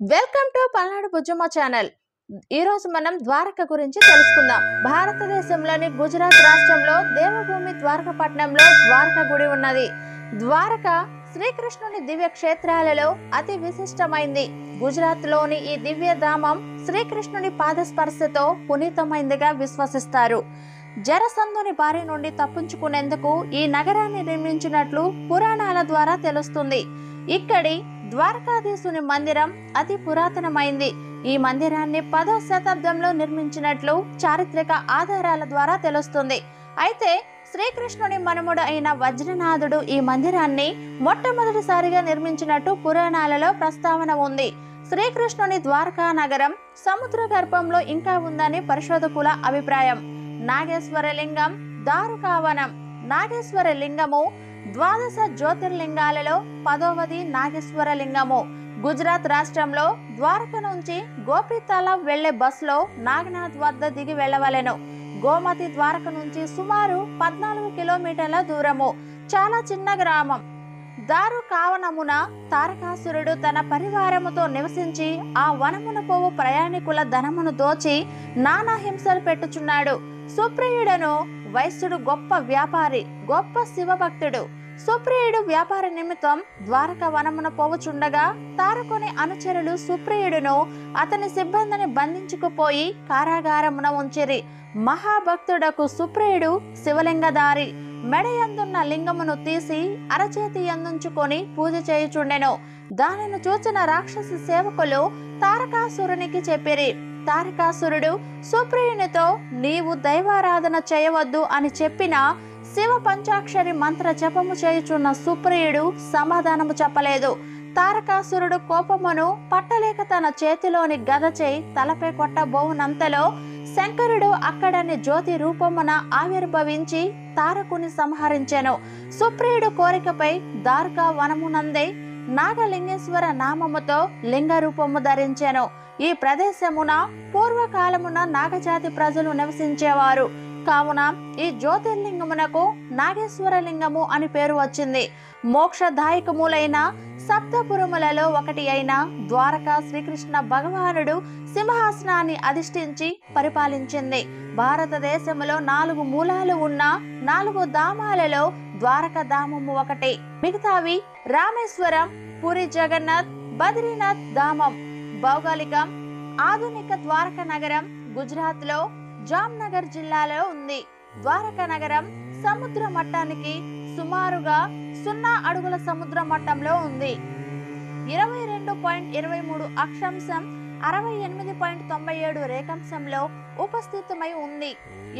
Welcome to Palnadu Bujjamma channel. ఈరోజు మనం ద్వారక గురించి తెలుసుకుందాం. భారతదేశంలోని గుజరాత్ రాష్ట్రంలో దేవభూమి ద్వారకపట్నంలో ద్వారక గుడి ఉన్నది. ద్వారక శ్రీకృష్ణుని దివ్య క్షేత్రాలలో అతి విశిష్టమైంది. గుజరాత్లోని ఈ దివ్య ధామం శ్రీకృష్ణుని పాదస్పర్శతో పునీతమైందిగా విశ్వసిస్తారు. జరసంధుని బారి నుండి తప్పించుకునేందుకు ఈ నగరాన్ని నిర్మించినట్లు పురాణాల ద్వారా తెలుస్తుంది. ఇక్కడి ద్వారకాధీశుని మందిరం అతి పురాతనమైంది. ఈ మందిరాన్ని పదో శతాబ్దంలో నిర్మించినట్లు చారిత్రక ఆధారాల ద్వారా తెలుస్తుంది. అయితే శ్రీకృష్ణుని మనముడు అయిన వజ్రనాథుడు ఈ మందిరాన్ని మొట్టమొదటిసారిగా నిర్మించినట్టు పురాణాలలో ప్రస్తావన ఉంది. శ్రీకృష్ణుని ద్వారకా నగరం సముద్ర గర్భంలో ఇంకా ఉందని పరిశోధకుల అభిప్రాయం. నాగేశ్వర లింగం దారుకావనం. నాగేశ్వర లింగము ద్వాదశ జ్యోతిర్లింగాలలో పదవది నాగేశ్వర లింగము గుజరాత్ రాష్ట్రంలో ద్వారక నుంచి గోపితల వెళ్ళే బస్సులో నాగనాథ్ వద్ద దిగి వెళ్ళవలెను. గోమతి ద్వారక నుంచి సుమారు పద్నాలుగు కిలోమీటర్ల దూరము. చాలా చిన్న గ్రామం. దారు కావనమున తారకాసురుడు తన పరివారముతో నివసించి ఆ వనమున పోవు ప్రయాణికుల ధనమును దోచి నానా హింసలు పెట్టుచున్నాడు. సుప్రియుడను వైశ్యుడు గొప్ప వ్యాపారి గొప్ప శివభక్తుడు. సుప్రియుడు వ్యాపార నిమిత్తం ద్వారక వనమున పోవుచుండగా తారకుని అనుచరులు సుప్రియుడును అతని సిబ్బందిని బంధించుకుపోయి కారాగారమున ఉంచిరి. మహాభక్తుడకు సుప్రియుడు శివలింగదారి మెడయందున్న లింగమును తీసి అరచేతి ఎందుంచుకొని పూజ చేయుచుండెను. దానిని చూచిన రాక్షసి సేవకులు తారకాసురునికి చెప్పిరి. తారకాసురుడు సుప్రియునితో నీవు దైవారాధన చేయవద్దు అని చెప్పిన శివ పంచాక్షరి మంత్ర జపము చేయుచున్న సుప్రియుడు సమాధానము చెప్పలేదు. తారకాసురుడు కోపమును పట్టలేక తన చేతిలోని గద చేయి తలపై కొట్టబోవునంతలో శంకరుడు అక్కడని జ్యోతి రూపమున ఆవిర్భవించి తారకుని సంహరించెను. సుప్రియుడు కోరికపై దార్కా వనమునందే నాగలింగేశ్వర నామముతో లింగ రూపము ధరించెను. ఈ ప్రదేశమున పూర్వకాలమున నాగజాతి ప్రజలు నివసించేవారు. కావున ఈ జ్యోతిర్లింగమునకు నాగేశ్వర లింగము అని పేరు వచ్చింది. మోక్షదాయకములైన సప్తపురములలో ఒకటి అయిన ద్వారకా శ్రీకృష్ణ భగవానుడు సింహాసనాన్ని అధిష్ఠించి పరిపాలించింది. భారతదేశంలో నాలుగు మూలాలు ఉన్న నాలుగు ధామాలలో ద్వారక ధామము ఒకటి. మిగతావి రామేశ్వరం పూరి జగన్నాథ్ బద్రీనాథ్ ధామం. భౌగోళికం ఆధునిక ద్వారక నగరం గుజరాత్లో జామ్నగర్ జిల్లాలో ఉంది. ద్వారక నగరం సముద్ర మట్టానికి సుమారుగా సున్నా అడుగుల సముద్ర మట్టంలో ఉంది. ఇరవై రెండు పాయింట్ ఇరవై మూడు అక్షాంశం అరవై ఎనిమిది పాయింట్ తొంభై ఏడు రేఖాంశంలో ఉపస్థితమై ఉంది.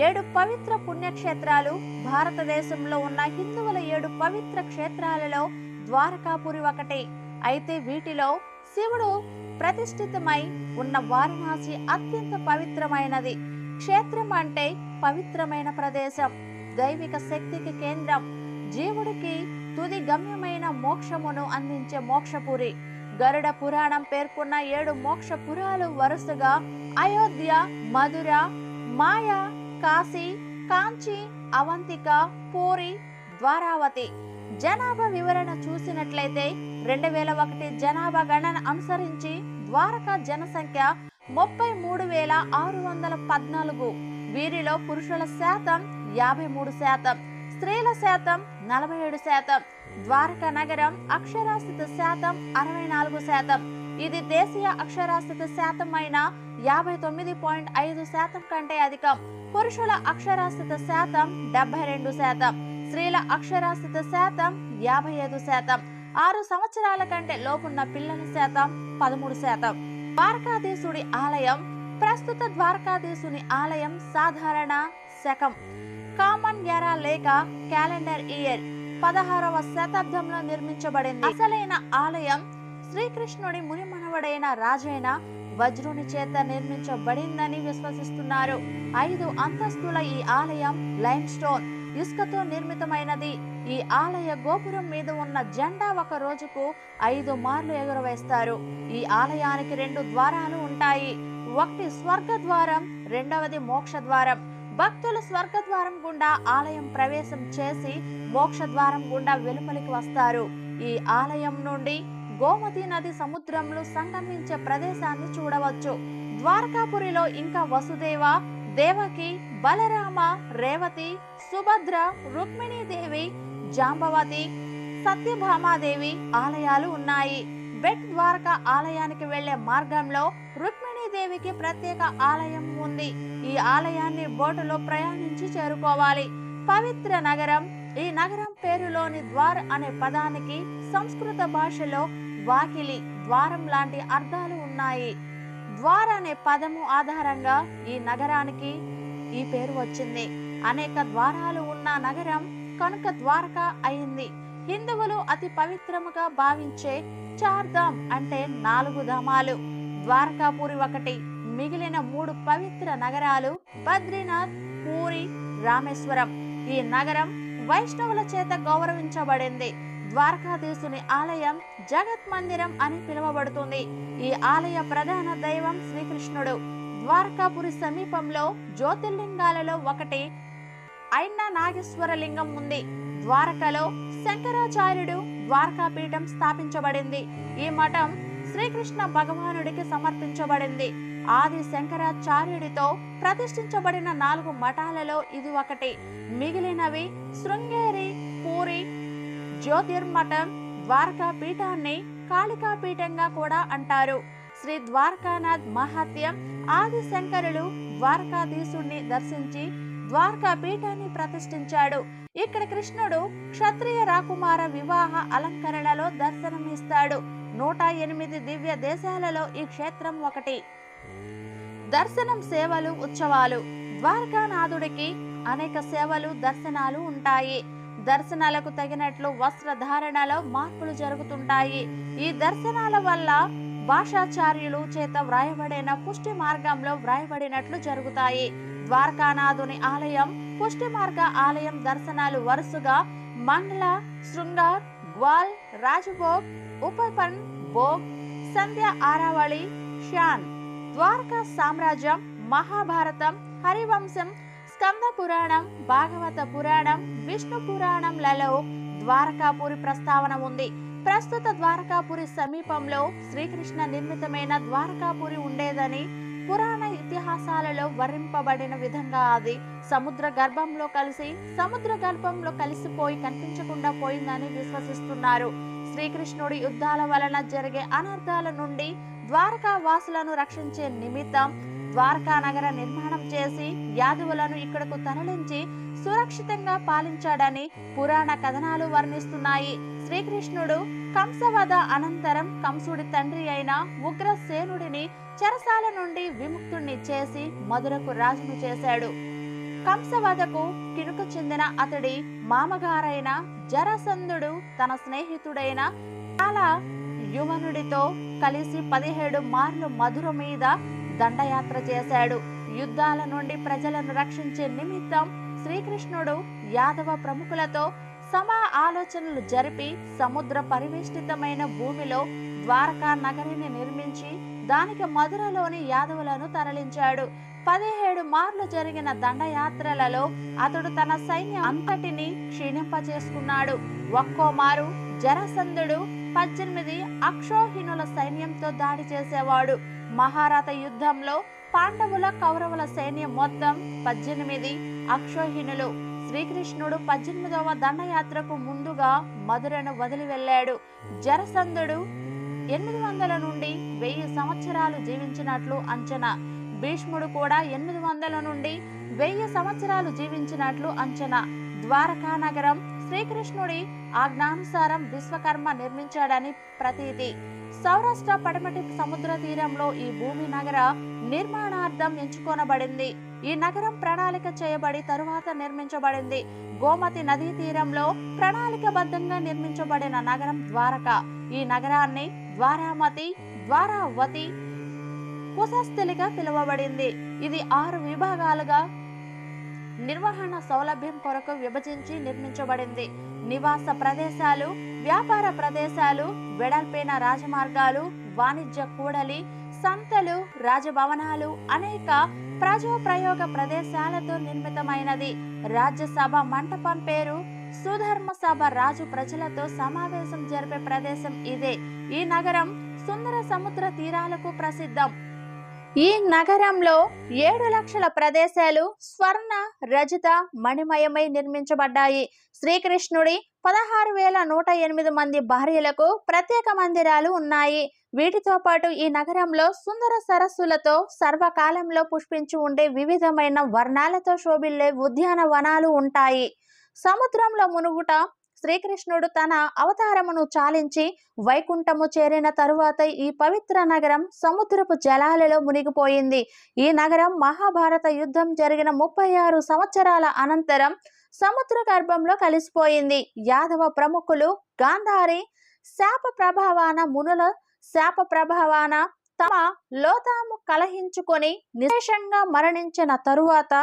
ఏడు పవిత్ర పుణ్యక్షేత్రాలు భారతదేశంలో ఉన్న హిందువుల ఏడు పవిత్ర క్షేత్రాలలో ద్వారకాపురి ఒకటి. అయితే వీటిలో శివుడు ప్రతిష్ఠితమై ఉన్న వారణాసి అత్యంత పవిత్రమైనది. క్షేత్రం అంటే పవిత్రమైన ప్రదేశం. దైవిక శక్తికి కేంద్రం. జీవుడికి తుది గమ్యమైన మోక్షమును అందించే మోక్షపురి. గరుడ పురాణం పేర్కొన్న ఏడు మోక్షపురాలు వరుసగా అయోధ్య మధుర మాయ కాశీ కాంచి అవంతిక పూరి ద్వారావతి. జనాభా వివరణ చూసినట్లయితే రెండు వేల ఒకటి జనాభా గణన అనుసరించి ద్వారకా జనసంఖ్య ముప్పై మూడు వేల ఆరు వందల పద్నాలుగు. వీరిలో పురుషుల శాతం యాభై మూడు శాతం స్త్రీల శాతం నలభై ఏడు శాతం ద్వారకా నగరం అక్షరాస్యత శాతం అరవై నాలుగు శాతం ఇది దేశీయ అక్షరాస్యత శాతం అయిన యాభై తొమ్మిది పాయింట్ ఐదు శాతం కంటే అధికం. పురుషుల అక్షరాస్యత శాతం డెబ్బై రెండు శాతం. స్త్రీల అక్షరాస్యత శాతం యాభై ఐదు శాతం. ఆరు సంవత్సరాల కంటే లోపున్న పిల్లల శాతం పదమూడు శాతం. ద్వారకాధీశుడి ఆలయం ప్రస్తుత ద్వారకాధీశుని ఆలయం సాధారణ శకం. కామన్ ఎరా లేక క్యాలెండర్ ఇయర్ పదహారవ శతాబ్దంలో నిర్మించబడింది. అసలైన ఆలయం శ్రీకృష్ణుడి ముని మనవడైన రాజైన వజ్రుని చేత నిర్మించబడిందని విశ్వసిస్తున్నారు. ఐదు అంతస్తుల ఈ ఆలయం లైమ్ స్టోన్ ఇసుకతో నిర్మితమైనది. ఈ ఆలయ గోపురం మీద ఉన్న జెండా ఒక రోజుకు ఐదు మార్లు ఎగురవేస్తారు. ఈ ఆలయానికి రెండు ద్వారాలు ఉంటాయి. ఒకటి స్వర్గ ద్వారం రెండవది మోక్ష ద్వారం భక్తులు స్వర్గ ద్వారం గుండా ఆలయం ప్రవేశం చేసి మోక్ష ద్వారం గుండా వెలుపలికి వస్తారు. ఈ ఆలయం నుండి గోమతి నది సముద్రంలో సంగమించే ప్రదేశాన్ని చూడవచ్చు. ద్వారకాపురిలో ఇంకా వసుదేవ దేవకి బలరామ రేవతి సుభద్ర రుక్మిణీదేవి జాంబవతి సత్యభామాదేవి ఆలయాలు ఉన్నాయి. బెట్ ద్వారకా ఆలయానికి వెళ్ళే మార్గంలో రుక్మిణీదేవికి ప్రత్యేక ఆలయం ఉంది. ఈ ఆలయాన్ని బోటులో ప్రయాణించి చేరుకోవాలి. పవిత్ర నగరం ఈ నగరం పేరులోని ద్వార్ అనే పదానికి సంస్కృత భాషలో వాకిలి ద్వారం లాంటి అర్థాలు ఉన్నాయి. ద్వార అనే పదము ఆధారంగా ఈ నగరానికి ఈ పేరు వచ్చింది. అనేక ద్వారాలు ఉన్న నగరం కనుక ద్వారక అయింది. హిందువులు అతి పవిత్రముగా భావించే చార్ధామ్ అంటే నాలుగు ధామాలు. ద్వారకాపురి ఒకటి మిగిలిన మూడు పవిత్ర నగరాలు బద్రీనాథ్ పూరి రామేశ్వరం. ఈ నగరం వైష్ణవుల చేత గౌరవించబడింది. ద్వారకాధీశుని ఆలయం జగత్ మందిరం అని పిలువబడుతుంది. ఈ ఆలయ ప్రధాన దైవం శ్రీకృష్ణుడు. ద్వారకాపురి సమీపంలో జ్యోతిర్లింగాలలో ఒకటి అయిన నాగేశ్వర లింగం ఉంది. ద్వారకలో శంకరాచార్యుడు ద్వారకాపీఠం స్థాపించబడింది. ఈ మఠం శ్రీకృష్ణ భగవానుడికి సమర్పించబడింది. ఆది శంకరాచార్యుడితో ప్రతిష్ఠించబడిన నాలుగు మఠాలలో ఇది ఒకటి. మిగిలినవి శృంగేరి జ్యోతిర్మఠం ద్వారకా పీఠాన్ని కాళికా పీఠంగా కూడా అంటారు. శ్రీ ద్వారకానాథ్ మహాత్యం ఆది శంకరులు ద్వారకాధీశుణ్ణి దర్శించి ద్వారకా పీఠాన్ని ప్రతిష్ఠించాడు. ఇక్కడ కృష్ణుడు క్షత్రియ రాకుమార వివాహ అలంకరణలో దర్శనమిస్తాడు. నూట ఎనిమిది దివ్య దేశాలలో ఈ క్షేత్రం ఒకటి. దర్శనం సేవలు ఉత్సవాలు. ద్వారకానాథుడికి అనేక సేవలు దర్శనాలు ఉంటాయి. దర్శనాలకు తగినట్లు వస్త్రధారణలో మార్పులు జరుగుతుంటాయి. ఈ దర్శనాల వల్ల భాషాచార్యులు చేత వ్రాయబడిన పుష్టి మార్గంలో వ్రాయబడినట్లు జరుగుతాయి. ద్వారకానాథుని ఆలయం పుష్టి మార్గ ఆలయం దర్శనాలు వరుసగా మండల శృంగార్ గ్వాల్ రాజభోగ్ ఉపపన్ భోగ్ సంధ్య ఆరావళి షాన్ ద్వారకా సామ్రాజ్యం మహాభారతం హరివంశం స్కంద పురాణం భాగవత పురాణం విష్ణు పురాణంలలో ద్వారకాపురి ప్రస్తావన ఉంది. ప్రస్తుత ద్వారకాపురి సమీపంలో శ్రీకృష్ణ నిర్మితమైన ద్వారకాపురి ఉండేదని పురాణ ఇతిహాసాలలో వర్ణింపబడిన విధంగా అది సముద్ర గర్భంలో కలిసి సముద్ర గర్భంలో కలిసిపోయి కనిపించకుండా పోయిందని విశ్వసిస్తున్నారు. శ్రీకృష్ణుడి యుద్ధాల వలన జరిగే అనర్థాల నుండి ద్వారకా వాసులను రక్షించే నిమిత్తం ద్వారకా నగర నిర్మాణం చేసి యాదవులను ఇక్కడకు తరలించి సురక్షితంగా పాలించాడని పురాణ కథనాలు వర్ణిస్తున్నాయి. శ్రీకృష్ణుడు కంసవధ అనంతరం కంసుడి తండ్రి అయిన ఉగ్రసేనుడిని చెరసాల నుండి విముక్తుణ్ణి చేసి మధురకు రాజును చేశాడు. కంసవధకు కినుక చెందిన అతడి మామగారైన జరసంధుడు తన స్నేహితుడైన చాలా యువనుడితో కలిసి పదిహేడు మార్లు మధుర మీద దండయాత్ర చేశాడు. యుద్ధాల నుండి ప్రజలను రక్షించే నిమిత్తం శ్రీకృష్ణుడు యాదవ ప్రముఖులతో సమా ఆలోచనలు జరిపి సముద్ర పరివేష్టితమైన భూమిలో ద్వారకా నగరిని నిర్మించి దానికి మధురలోని యాదవులను తరలించాడు. పదిహేడు మార్లు జరిగిన దండయాత్రలలో అతడు తన సైన్యం అంతటిని క్షీణింపచేసుకున్నాడు ఒక్కో మారు జరసంధుడు పద్దెనిమిది అక్షోహిణుల సైన్యంతో దాడి చేసేవాడు. మహారథ యుద్ధంలో పాండవుల కౌరవుల సైన్యం మొత్తం పద్దెనిమిది అక్షోహిణులు. శ్రీకృష్ణుడు పద్దెనిమిదవ దండయాత్రకు ముందుగా మధురను వదిలి వెళ్ళాడు. జరసంధుడు ఎనిమిది వందల నుండి వెయ్యి సంవత్సరాలు జీవించినట్లు అంచనా. భీష్ముడు కూడా ఎనిమిది వందల నుండి వెయ్యి సంవత్సరాలు జీవించినట్లు అంచనా. ద్వారకా నగరం శ్రీకృష్ణుడి ఆజ్ఞానుసారం విశ్వకర్మ నిర్మించాడని ప్రతీతి. సౌరాష్ట్ర పడమటి సముద్ర తీరంలో ఈ భూమి నగర నిర్మాణార్థం ఎంచుకొనబడింది. ఈ నగరం ప్రణాళిక చేయబడి తరువాత నిర్మించబడింది. గోమతి నదీ తీరంలో ప్రణాళికబద్ధంగా నిర్మించబడిన నగరం ద్వారక. ఈ నగరాన్ని ద్వారామతి ద్వారావతి కుశస్థలిగా పిలువబడింది. ఇది ఆరు విభాగాలుగా నిర్వహణ సౌలభ్యం కొరకు విభజించి నిర్మించబడింది. నివాస ప్రదేశాలు వ్యాపార ప్రదేశాలు వెడల్పైన రాజమార్గాలు వాణిజ్య కూడలి సంతలు రాజభవనాలు అనేక ప్రజోప్రయోగ ప్రదేశాలతో నిర్మితమైనది. రాజ్యసభ మంటపం పేరు సుధర్మ సభ రాజు ప్రజలతో సమావేశం జరిపే ప్రదేశం ఇదే. ఈ నగరం సుందర సముద్ర తీరాలకు ప్రసిద్ధం. ఈ నగరంలో ఏడు లక్షల ప్రదేశాలు స్వర్ణ రజిత మణిమయమై నిర్మించబడ్డాయి. శ్రీకృష్ణుడి పదహారు వేల నూట ఎనిమిది మంది భార్యలకు ప్రత్యేక మందిరాలు ఉన్నాయి. వీటితో పాటు ఈ నగరంలో సుందర సరస్సులతో సర్వకాలంలో పుష్పించి ఉండే వివిధమైన వర్ణాలతో శోభిల్లే ఉద్యానవనాలు ఉంటాయి. సముద్రంలో మునుగుట శ్రీకృష్ణుడు తన అవతారమును చాలించి వైకుంఠము చేరిన తరువాత ఈ పవిత్ర నగరం సముద్రపు జలాలలో మునిగిపోయింది. ఈ నగరం మహాభారత యుద్ధం జరిగిన ముప్పై ఆరు సంవత్సరాల అనంతరం సముద్ర గర్భంలో కలిసిపోయింది. యాదవ ప్రముఖులు గాంధారి శాప ప్రభావాన మునుల శాప ప్రభావాన తమ లోతాము కలహించుకొని నిశేషంగా మరణించిన తరువాత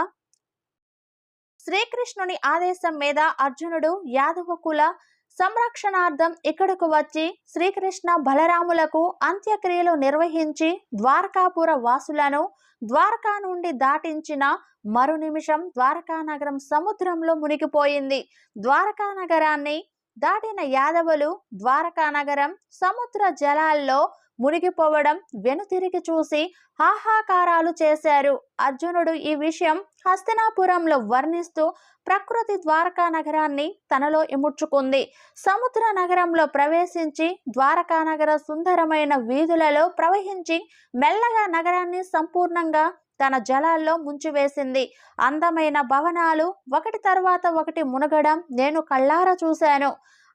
శ్రీకృష్ణుని ఆదేశం మీద అర్జునుడు యాదవ కుల సంరక్షణార్థం ఇక్కడకు వచ్చి శ్రీకృష్ణ బలరాములకు అంత్యక్రియలు నిర్వహించి ద్వారకాపుర వాసులను ద్వారకా నుండి దాటించిన మరు నిమిషం ద్వారకా నగరం సముద్రంలో మునిగిపోయింది. ద్వారకా నగరాన్ని దాటిన యాదవులు ద్వారకా నగరం సముద్ర జలాల్లో మునిగిపోవడం వెనుతిరిగి చూసి హాహాకారాలు చేశారు. అర్జునుడు ఈ విషయం హస్తినాపురంలో వర్ణిస్తూ ప్రకృతి ద్వారకా నగరాన్ని తనలో ఇముడ్చుకుంది. సముద్ర నగరంలో ప్రవేశించి ద్వారకా నగర సుందరమైన వీధులలో ప్రవహించి మెల్లగా నగరాన్ని సంపూర్ణంగా తన జలాల్లో ముంచివేసింది. అందమైన భవనాలు ఒకటి తర్వాత ఒకటి మునగడం నేను కళ్ళారా చూశాను.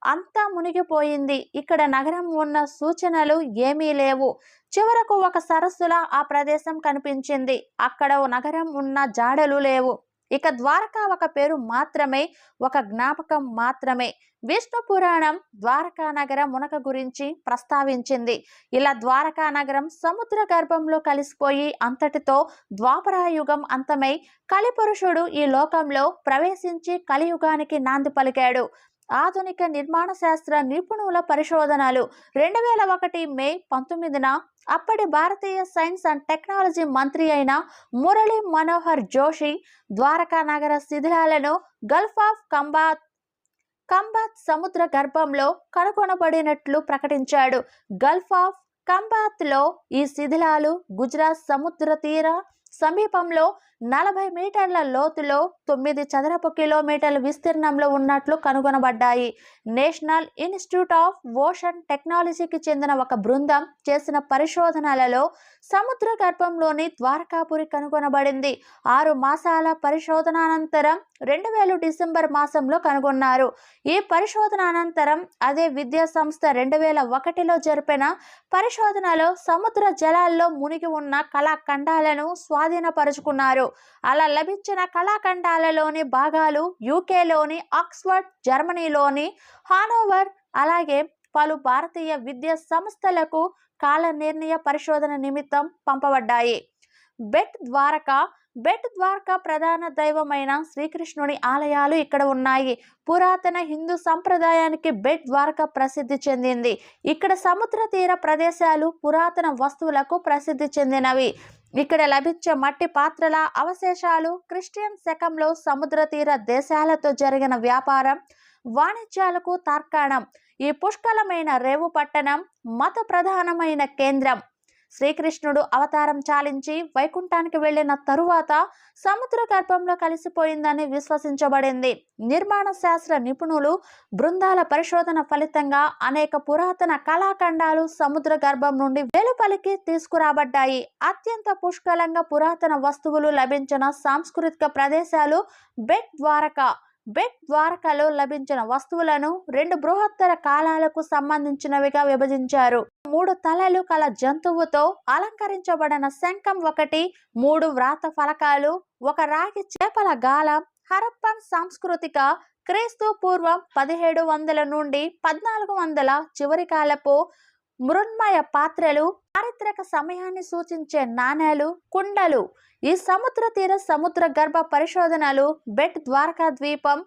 అంతా మునిగిపోయింది. ఇక్కడ నగరం ఉన్న సూచనలు ఏమీ లేవు. చివరకు ఒక సరస్సులా ఆ ప్రదేశం కనిపించింది. అక్కడ నగరం ఉన్న జాడలు లేవు. ఇక ద్వారకా ఒక పేరు మాత్రమే ఒక జ్ఞాపకం మాత్రమే. విష్ణు పురాణం ద్వారకా నగర మునక గురించి ప్రస్తావించింది. ఇలా ద్వారకా నగరం సముద్ర గర్భంలో కలిసిపోయి అంతటితో ద్వాపరాయుగం అంతమై కలిపురుషుడు ఈ లోకంలో ప్రవేశించి కలియుగానికి నాంది పలికాడు. ఆధునిక నిర్మాణ శాస్త్ర నిపుణుల పరిశోధనలు. రెండు వేల ఒకటి మే పంతొమ్మిదిన అప్పటి భారతీయ సైన్స్ అండ్ టెక్నాలజీ మంత్రి అయిన మురళీ మనోహర్ జోషి ద్వారకా నగర శిథిలాలను గల్ఫ్ ఆఫ్ కంబాత్ కంబాత్ సముద్ర గర్భంలో కనుగొనబడినట్లు ప్రకటించాడు. గల్ఫ్ ఆఫ్ కంబాత్లో ఈ శిథిలాలు గుజరాత్ సముద్ర తీర సమీపంలో నలభై మీటర్ల లోతులో తొమ్మిది చదరపు కిలోమీటర్ల విస్తీర్ణంలో ఉన్నట్లు కనుగొనబడ్డాయి. నేషనల్ ఇన్స్టిట్యూట్ ఆఫ్ ఓషన్ టెక్నాలజీకి చెందిన ఒక బృందం చేసిన పరిశోధనలలో సముద్ర గర్భంలోని ద్వారకాపురి కనుగొనబడింది. ఆరు మాసాల పరిశోధన అనంతరం రెండు వేల డిసెంబర్ మాసంలో కనుగొన్నారు. ఈ పరిశోధన అనంతరం అదే విద్యా సంస్థ రెండు వేల ఒకటిలో జరిపిన పరిశోధనలో సముద్ర జలాల్లో మునిగి ఉన్న కళాఖండాలను స్వాధీనపరుచుకున్నారు. అలా లభించిన కళాఖండాలలోని భాగాలు యూకేలోని ఆక్స్ఫర్డ్ జర్మనీలోని హానోవర్ అలాగే పలు భారతీయ విద్యా సంస్థలకు కాల నిర్ణయ పరిశోధన నిమిత్తం పంపబడ్డాయి. బెట్ ద్వారక బెట్ ద్వారకా ప్రధాన దైవమైన శ్రీకృష్ణుని ఆలయాలు ఇక్కడ ఉన్నాయి. పురాతన హిందూ సంప్రదాయానికి బెట్ ద్వారక ప్రసిద్ధి చెందింది. ఇక్కడ సముద్ర తీర ప్రదేశాలు పురాతన వస్తువులకు ప్రసిద్ధి చెందినవి. ఇక్కడ లభించే మట్టి పాత్రల అవశేషాలు క్రిస్టియన్ శకంలో సముద్ర తీర దేశాలతో జరిగిన వ్యాపారం వాణిజ్యాలకు తార్కాణం ఈ పుష్కలమైన రేవు పట్టణం మత ప్రధానమైన కేంద్రం. శ్రీకృష్ణుడు అవతారం చాలించి వైకుంఠానికి వెళ్ళిన తరువాత సముద్ర గర్భంలో కలిసిపోయిందని విశ్వసించబడింది. నిర్మాణ శాస్త్ర నిపుణులు బృందాల పరిశోధన ఫలితంగా అనేక పురాతన కళాఖండాలు సముద్ర గర్భం నుండి వెలుపలికి తీసుకురాబడ్డాయి. అత్యంత పుష్కలంగా పురాతన వస్తువులు లభించిన సాంస్కృతిక ప్రదేశాలు బెట్ ద్వారక. బెట్ ద్వారకలో లభించిన వస్తువులను రెండు బృహత్తర కాలాలకు సంబంధించినవిగా విభజించారు. మూడు తలలు కల జంతువుతో అలంకరించబడిన శంఖం ఒకటి మూడు వ్రాత ఫలకాలు ఒక రాగి చేపల గాలం హరప్పన్ సాంస్కృతిక క్రీస్తు పూర్వం పదిహేడు వందల నుండి పద్నాలుగు వందల చివరి కాలపు మృన్మయ పాత్రలు చారిత్రక సమయాన్ని సూచించే నాణేలు కుండలు. ఈ సముద్ర తీర సముద్ర గర్భ పరిశోధనలు బెట్ ద్వారకా ద్వీపం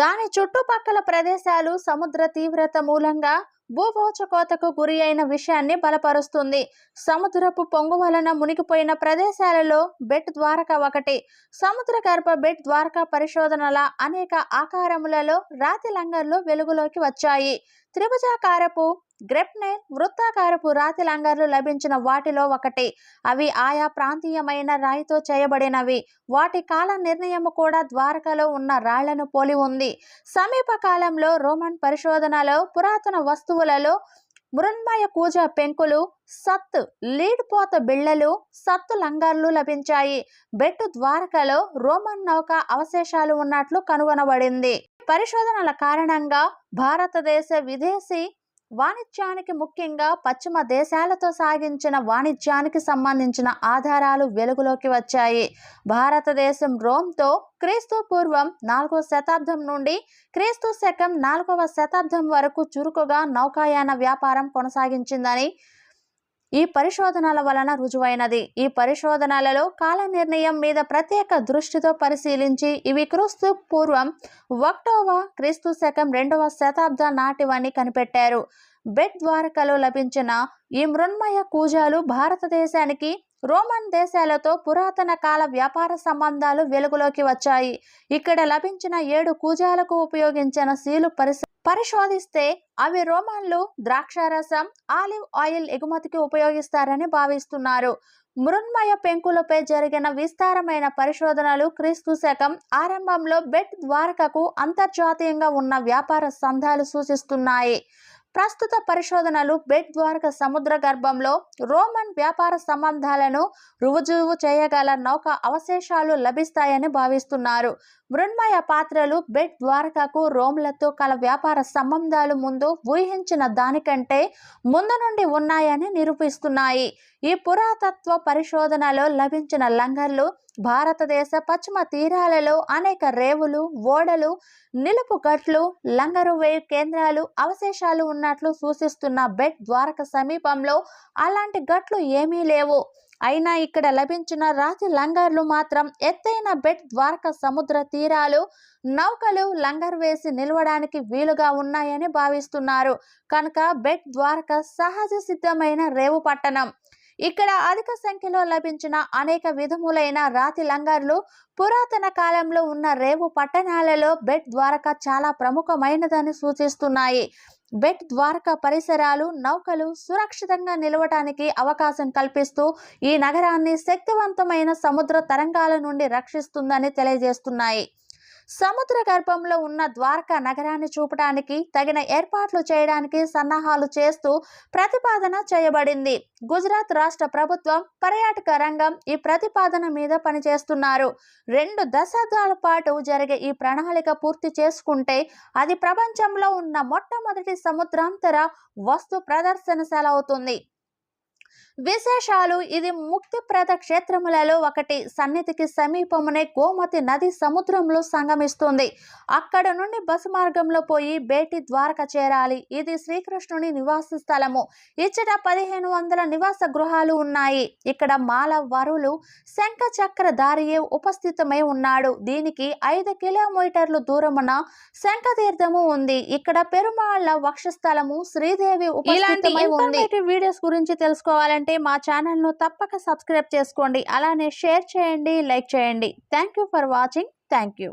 దాని చుట్టుపక్కల ప్రదేశాలు సముద్ర తీవ్రత మూలంగా భూపోచకోతకు గురి అయిన విషయాన్ని బలపరుస్తుంది. సముద్రపు పొంగు వలన మునిగిపోయిన ప్రదేశాలలో బెట్ ద్వారక ఒకటి సముద్ర గర్భ బెట్ ద్వారక పరిశోధనల అనేక ఆకారములలో రాతి లంగర్లు వెలుగులోకి వచ్చాయి. త్రిభుజాకారపు గ్రెప్నే వృత్తాకారపు రాతి లంగర్లు లభించిన వాటిలో ఒకటి. అవి ఆయా ప్రాంతీయమైన రాయితో చేయబడినవి. వాటి కాల నిర్ణయం కూడా ద్వారకలో ఉన్న రాళ్ళను పోలి ఉంది. సమీప కాలంలో రోమన్ పరిశోధనలో పురాతన వస్తువులలో మృన్మయ కూజ పెంకులు సత్తు లీడ్పోత బిళ్ళలు సత్తు లంగార్లు లభించాయి. బెట్టు ద్వారకలో రోమన్ నౌక అవశేషాలు ఉన్నట్లు కనుగొనబడింది. పరిశోధనల కారణంగా భారతదేశ విదేశీ వాణిజ్యానికి ముఖ్యంగా పశ్చిమ దేశాలతో సాగించిన వాణిజ్యానికి సంబంధించిన ఆధారాలు వెలుగులోకి వచ్చాయి. భారతదేశం రోమ్తో క్రీస్తు పూర్వం నాలుగవ శతాబ్దం నుండి క్రీస్తు శకం నాలుగవ శతాబ్దం వరకు చురుకుగా నౌకాయాన వ్యాపారం కొనసాగించిందని ఈ పరిశోధనల వలన రుజువైనది. ఈ పరిశోధనలలో కాల నిర్ణయం మీద ప్రత్యేక దృష్టితో పరిశీలించి ఇవి క్రీస్తు పూర్వం ఒకటవ క్రీస్తు శకం రెండవ శతాబ్ద నాటివని కనిపెట్టారు. బెట్ ద్వారకలో లభించిన ఈ మృన్మయ కూజాలు భారతదేశానికి రోమన్ దేశాలతో పురాతన కాల వ్యాపార సంబంధాలు వెలుగులోకి వచ్చాయి. ఇక్కడ లభించిన ఏడు కూజాలకు ఉపయోగించిన సీలు పరిశ పరిశోధిస్తే అవి రోమన్లు ద్రాక్షారసం ఆలివ్ ఆయిల్ ఎగుమతికి ఉపయోగిస్తారని భావిస్తున్నారు. మృన్మయ పెంకులపై జరిగిన విస్తారమైన పరిశోధనలు క్రీస్తు శకం ఆరంభంలో బెట్ ద్వారకకు అంతర్జాతీయంగా ఉన్న వ్యాపార సంఘాలు సూచిస్తున్నాయి. ప్రస్తుత పరిశోధనలు బెట్ ద్వారక సముద్ర గర్భంలో రోమన్ వ్యాపార సంబంధాలను రుజువు చేయగల నౌక అవశేషాలు లభిస్తాయని భావిస్తున్నారు. మృణ్మయ పాత్రలు బెట్ ద్వారకకు రోమ్లతో కల వ్యాపార సంబంధాలు ముందు ఊహించిన దానికంటే ముందు నుండి ఉన్నాయని నిరూపిస్తున్నాయి. ఈ పురాతత్వ పరిశోధనలో లభించిన లంగర్లు భారతదేశ పశ్చిమ తీరాలలో అనేక రేవులు ఓడలు నిలుపు గట్లు లంగరు వేయు కేంద్రాలు అవశేషాలు ఉన్నట్లు సూచిస్తున్న బెట్ ద్వారక సమీపంలో అలాంటి గట్లు ఏమీ లేవు. అయినా ఇక్కడ లభించిన రాతి లంగర్లు మాత్రం ఎత్తైన బెట్ ద్వారక సముద్ర తీరాలు నౌకలు లంగర్ వేసి నిలవడానికి వీలుగా ఉన్నాయని భావిస్తున్నారు. కనుక బెట్ ద్వారక సహజ సిద్ధమైన రేవు పట్టణం. ఇక్కడ అధిక సంఖ్యలో లభించిన అనేక విధములైన రాతి లంగర్లు పురాతన కాలంలో ఉన్న రేవు పట్టణాలలో బెట్ ద్వారక చాలా ప్రముఖమైనదని సూచిస్తున్నాయి. బెట్ ద్వారక పరిసరాలు నౌకలు సురక్షితంగా నిలవటానికి అవకాశం కల్పిస్తూ ఈ నగరాన్ని శక్తివంతమైన సముద్ర తరంగాల నుండి రక్షిస్తుందని తెలియజేస్తున్నాయి. సముద్ర గర్భంలో ఉన్న ద్వారకా నగరాన్ని చూపడానికి తగిన ఏర్పాట్లు చేయడానికి సన్నాహాలు చేస్తూ ప్రతిపాదన చేయబడింది. గుజరాత్ రాష్ట్ర ప్రభుత్వం పర్యాటక రంగం ఈ ప్రతిపాదన మీద పనిచేస్తున్నారు. రెండు దశాబ్దాల పాటు జరిగే ఈ ప్రణాళిక పూర్తి చేసుకుంటే అది ప్రపంచంలో ఉన్న మొట్టమొదటి సముద్రాంతర వస్తు ప్రదర్శనశాల అవుతుంది విశేషాలు. ఇది ముక్తిప్రద క్షేత్రములలో ఒకటి. సన్నిధికి సమీపమునే గోమతి నది సముద్రంలో సంగమిస్తుంది. అక్కడ నుండి బస్సు మార్గంలో పోయి బేటి ద్వారక చేరాలి. ఇది శ్రీకృష్ణుని నివాస స్థలము. ఇచ్చట పదిహేను వందల నివాస గృహాలు ఉన్నాయి. ఇక్కడ మాల వరులు శంఖ చక్ర దారియే ఉపస్థితమై ఉన్నాడు. దీనికి ఐదు కిలోమీటర్లు దూరమున శంఖతీర్థము ఉంది. ఇక్కడ పెరుమాళ్ళ వక్షస్థలము శ్రీదేవి ఉపస్థితమై ఉంది. వీడియోస్ గురించి తెలుసుకోవాలంటే మా ఛానల్ను తప్పక సబ్స్క్రైబ్ చేసుకోండి. అలానే షేర్ చేయండి లైక్ చేయండి. Thank you for watching thank you